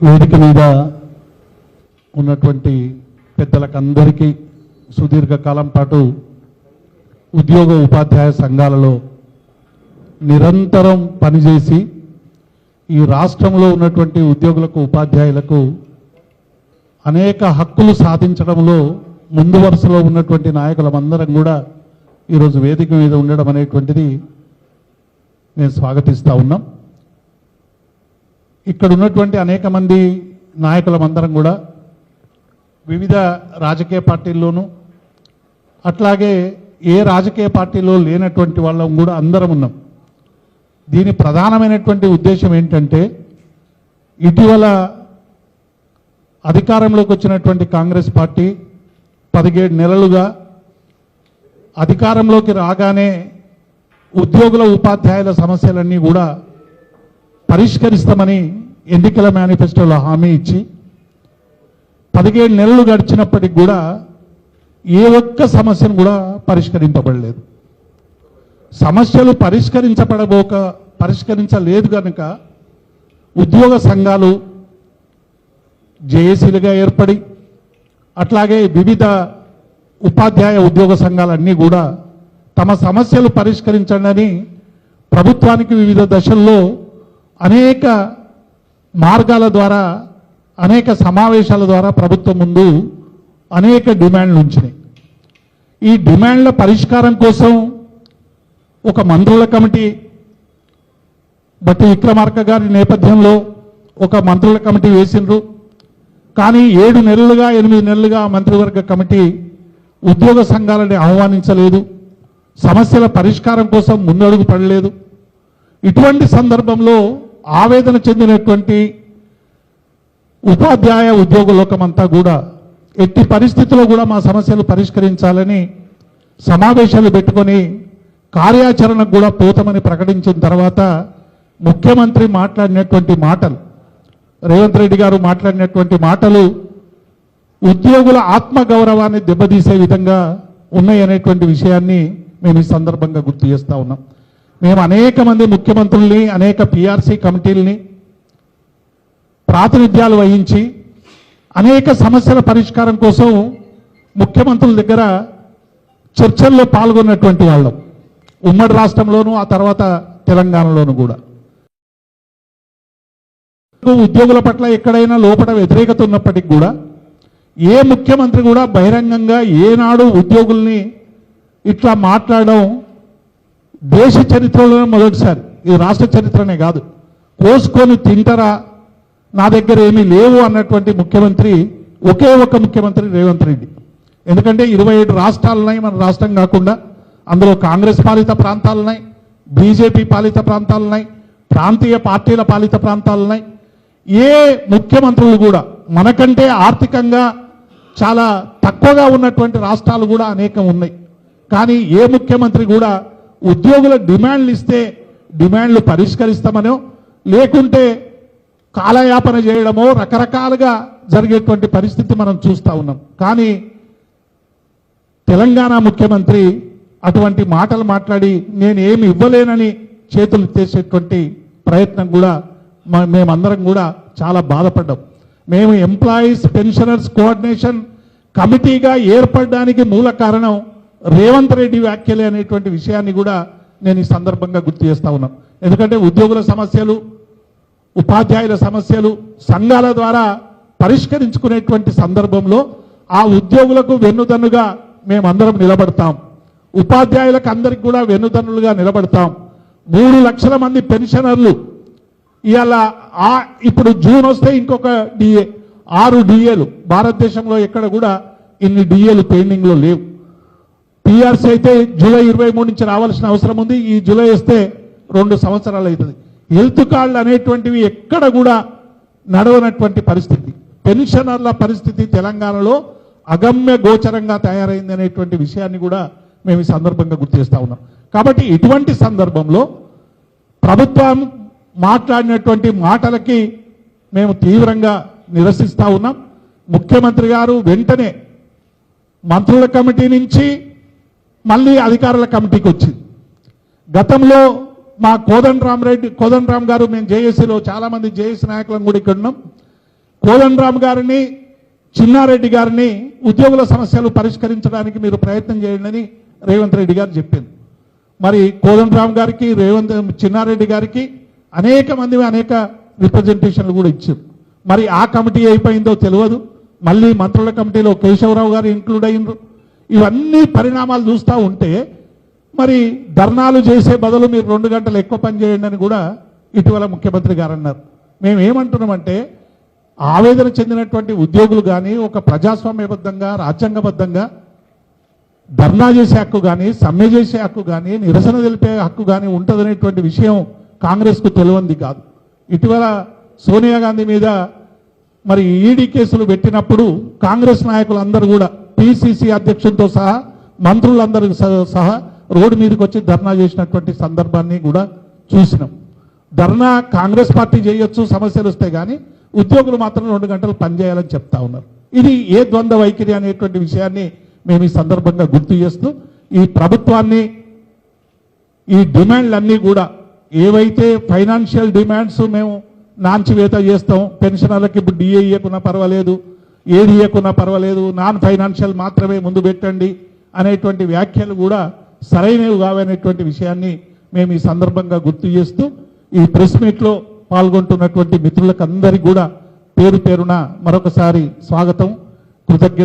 వేదిక మీద ఉన్నటువంటి పెద్దలకందరికీ సుదీర్ఘకాలం పాటు ఉద్యోగ ఉపాధ్యాయ సంఘాలలో నిరంతరం పనిచేసి ఈ రాష్ట్రంలో ఉన్నటువంటి ఉద్యోగులకు ఉపాధ్యాయులకు అనేక హక్కులు సాధించడంలో ముందు వరుసలో ఉన్నటువంటి నాయకులమందరం కూడా ఈరోజు వేదిక మీద ఉండడం అనేటువంటిది నేను స్వాగతిస్తూ ఉన్నాం. ఇక్కడ ఉన్నటువంటి అనేక మంది నాయకులమందరం కూడా వివిధ రాజకీయ పార్టీల్లోనూ అట్లాగే ఏ రాజకీయ పార్టీలో లేనటువంటి వాళ్ళం కూడా అందరం ఉన్నాం. దీని ప్రధానమైనటువంటి ఉద్దేశం ఏంటంటే ఇటీవల అధికారంలోకి వచ్చినటువంటి కాంగ్రెస్ పార్టీ పదిహేడు నెలలుగా అధికారంలోకి రాగానే ఉద్యోగుల ఉపాధ్యాయుల సమస్యలన్నీ కూడా పరిష్కరిస్తామని ఎన్నికల మేనిఫెస్టోలో హామీ ఇచ్చి పదిహేడు నెలలు గడిచినప్పటికి కూడా ఏ ఒక్క సమస్యను కూడా పరిష్కరింపబడలేదు. సమస్యలు పరిష్కరించబడబోక పరిష్కరించలేదు కనుక ఉద్యోగ సంఘాలు జేఏసీలుగా ఏర్పడి అట్లాగే వివిధ ఉపాధ్యాయ ఉద్యోగ సంఘాలన్నీ కూడా తమ సమస్యలు పరిష్కరించండి ప్రభుత్వానికి వివిధ దశల్లో అనేక మార్గాల ద్వారా అనేక సమావేశాల ద్వారా ప్రభుత్వం ముందు అనేక డిమాండ్లు ఉంచినాయి. ఈ డిమాండ్ల పరిష్కారం కోసం ఒక మంత్రుల కమిటీ బట్టి విక్రమార్క గారి నేపథ్యంలో ఒక మంత్రుల కమిటీ వేసిండ్రు. కానీ ఏడు నెలలుగా ఎనిమిది నెలలుగా మంత్రివర్గ కమిటీ ఉద్యోగ సంఘాలని ఆహ్వానించలేదు. సమస్యల పరిష్కారం కోసం ముందడుగు పడలేదు. ఇటువంటి సందర్భంలో ఆవేదన చెందినటువంటి ఉపాధ్యాయ ఉద్యోగ లోకమంతా కూడా ఎట్టి పరిస్థితుల్లో కూడా మా సమస్యలు పరిష్కరించాలని సమావేశాలు పెట్టుకొని కార్యాచరణకు కూడా పోతామని ప్రకటించిన తర్వాత ముఖ్యమంత్రి మాట్లాడినటువంటి మాటలు రేవంత్ రెడ్డి గారు మాట్లాడినటువంటి మాటలు ఉద్యోగుల ఆత్మగౌరవాన్ని దెబ్బతీసే విధంగా ఉన్నాయనేటువంటి విషయాన్ని మేము ఈ సందర్భంగా గుర్తు చేస్తా ఉన్నాం. మేము అనేక మంది ముఖ్యమంత్రుల్ని అనేక పిఆర్సీ కమిటీల్ని ప్రాతినిధ్యాలు వహించి అనేక సమస్యల పరిష్కారం కోసం ముఖ్యమంత్రుల దగ్గర చర్చల్లో పాల్గొన్నటువంటి వాళ్ళం. ఉమ్మడి రాష్ట్రంలోనూ ఆ తర్వాత తెలంగాణలోనూ కూడా. ఉద్యోగుల పట్ల ఎక్కడైనా లోపల వ్యతిరేకత ఉన్నప్పటికీ కూడా ఏ ముఖ్యమంత్రి కూడా బహిరంగంగా ఏనాడు ఉద్యోగుల్ని ఇట్లా మాట్లాడడం దేశ చరిత్రలోనే మొదటిసారి. ఇది రాష్ట్ర చరిత్రనే కాదు. కోసుకొని తింటారా? నా దగ్గర ఏమీ లేవు అన్నటువంటి ముఖ్యమంత్రి ఒకే ఒక్క ముఖ్యమంత్రి రేవంత్ రెడ్డి. ఎందుకంటే ఇరవై ఏడు రాష్ట్రాలున్నాయి మన రాష్ట్రం కాకుండా. అందులో కాంగ్రెస్ పాలిత ప్రాంతాలున్నాయి బీజేపీ పాలిత ప్రాంతాలున్నాయి ప్రాంతీయ పార్టీల పాలిత ప్రాంతాలున్నాయి. ఏ ముఖ్యమంత్రులు కూడా మనకంటే ఆర్థికంగా చాలా తక్కువగా ఉన్నటువంటి రాష్ట్రాలు కూడా అనేకం ఉన్నాయి. కానీ ఏ ముఖ్యమంత్రి కూడా ఉద్యోగుల డిమాండ్లు ఇస్తే డిమాండ్లు పరిష్కరిస్తామనో లేకుంటే కాలయాపన చేయడమో రకరకాలుగా జరిగేటువంటి పరిస్థితి మనం చూస్తూ ఉన్నాం. కానీ తెలంగాణ ముఖ్యమంత్రి అటువంటి మాటలు మాట్లాడి నేను ఏమి ఇవ్వలేనని చేతులు ఎత్తేసేటువంటి ప్రయత్నం కూడా మేమందరం కూడా చాలా బాధపడ్డాం. మేము ఎంప్లాయీస్ పెన్షనర్స్ కోఆర్డినేషన్ కమిటీగా ఏర్పడడానికి మూల కారణం రేవంత్ రెడ్డి వ్యాఖ్యలే అనేటువంటి విషయాన్ని కూడా నేను ఈ సందర్భంగా గుర్తు చేస్తా ఉన్నాం. ఎందుకంటే ఉద్యోగుల సమస్యలు ఉపాధ్యాయుల సమస్యలు సంఘాల ద్వారా పరిష్కరించుకునేటువంటి సందర్భంలో ఆ ఉద్యోగులకు వెన్నుదన్నుగా మేమందరం నిలబడతాం. ఉపాధ్యాయులకు అందరికి కూడా వెన్నుదన్నులుగా నిలబడతాం. మూడు లక్షల మంది పెన్షనర్లు. ఇవాళ ఆ ఇప్పుడు జూన్ వస్తే ఇంకొక డిఏ ఆరు డిఏలు. భారతదేశంలో ఎక్కడ కూడా ఇన్ని డిఏలు పెండింగ్లో లేవు. పిఆర్సీ అయితే జూలై ఇరవై మూడు నుంచి రావాల్సిన అవసరం ఉంది. ఈ జూలై వస్తే రెండు సంవత్సరాలు అవుతుంది. హెల్త్ కార్డులు అనేటువంటివి ఎక్కడ కూడా నడవనటువంటి పరిస్థితి. పెన్షనర్ల పరిస్థితి తెలంగాణలో అగమ్య గోచరంగా తయారైంది అనేటువంటి విషయాన్ని కూడా మేము ఈ సందర్భంగా గుర్తు ఉన్నాం. కాబట్టి ఇటువంటి సందర్భంలో ప్రభుత్వం మాట్లాడినటువంటి మాటలకి మేము తీవ్రంగా నిరసిస్తూ ఉన్నాం. ముఖ్యమంత్రి గారు వెంటనే మంత్రుల కమిటీ నుంచి మళ్ళీ అధికారుల కమిటీకి వచ్చింది. గతంలో మా కోదండ రామరెడ్డి కోదండ రామ్ గారు మేము జేఏసీలో చాలామంది జేఏసీ నాయకులను కూడా ఇక్కడ ఉన్నాం. కోదండరామ్ గారిని చిన్నారెడ్డి గారిని ఉద్యోగుల సమస్యలు పరిష్కరించడానికి మీరు ప్రయత్నం చేయండి అని రేవంత్ రెడ్డి గారు చెప్పింది. మరి కోదండరామ్ గారికి రేవంత్ చిన్నారెడ్డి గారికి అనేక మంది అనేక రిప్రజెంటేషన్లు కూడా ఇచ్చారు. మరి ఆ కమిటీ అయిపోయిందో తెలియదు. మళ్ళీ మంత్రుల కమిటీలో కేశవరావు గారు ఇంక్లూడ్ అయ్యిండ్రు ఇవన్నీ పరిణామాలు చూస్తూ ఉంటే మరి ధర్నాలు చేసే బదులు మీరు రెండు గంటలు ఎక్కువ పని చేయండి అని కూడా ఇటీవల ముఖ్యమంత్రి గారు అన్నారు. మేము ఏమంటున్నామంటే ఆవేదన చెందినటువంటి ఉద్యోగులు కానీ ఒక ప్రజాస్వామ్యబద్ధంగా రాజ్యాంగబద్ధంగా ధర్నా చేసే హక్కు కానీ సమ్మె చేసే హక్కు కానీ నిరసన తెలిపే హక్కు కానీ ఉంటుందనేటువంటి విషయం కాంగ్రెస్కు తెలియంది కాదు. ఇటీవల సోనియా గాంధీ మీద మరి ఈడీ కేసులు పెట్టినప్పుడు కాంగ్రెస్ నాయకులందరూ కూడా పిసిసి అధ్యక్షులతో సహా మంత్రులందరూ సహ- సహా రోడ్డు మీదకి వచ్చి ధర్నా చేసినటువంటి సందర్భాన్ని కూడా చూసినాం. ధర్నా కాంగ్రెస్ పార్టీ చేయొచ్చు సమస్యలు వస్తాయి కానీ ఉద్యోగులు మాత్రం రెండు గంటలు పనిచేయాలని చెప్తా ఉన్నారు. ఇది ఏ ద్వంద్వ వైఖరి అనేటువంటి విషయాన్ని మేము ఈ సందర్భంగా గుర్తు చేస్తూ ఈ ప్రభుత్వాన్ని ఈ డిమాండ్లన్నీ కూడా ఏవైతే ఫైనాన్షియల్ డిమాండ్స్ మేము నాంచివేత చేస్తాం పెన్షనర్లకి ఇప్పుడు డిఏ ఇవ్వకున్నా పర్వాలేదు ఏది ఇవ్వకున్నా పర్వాలేదు నాన్ ఫైనాన్షియల్ మాత్రమే ముందు పెట్టండి అనేటువంటి వ్యాఖ్యలు కూడా సరైనవి కావనేటువంటి విషయాన్ని మేము ఈ సందర్భంగా గుర్తు చేస్తూ ఈ ప్రెస్ మీట్లో పాల్గొంటున్నటువంటి మిత్రులకు అందరికీ కూడా పేరు పేరున మరొకసారి స్వాగతం. కృతజ్ఞత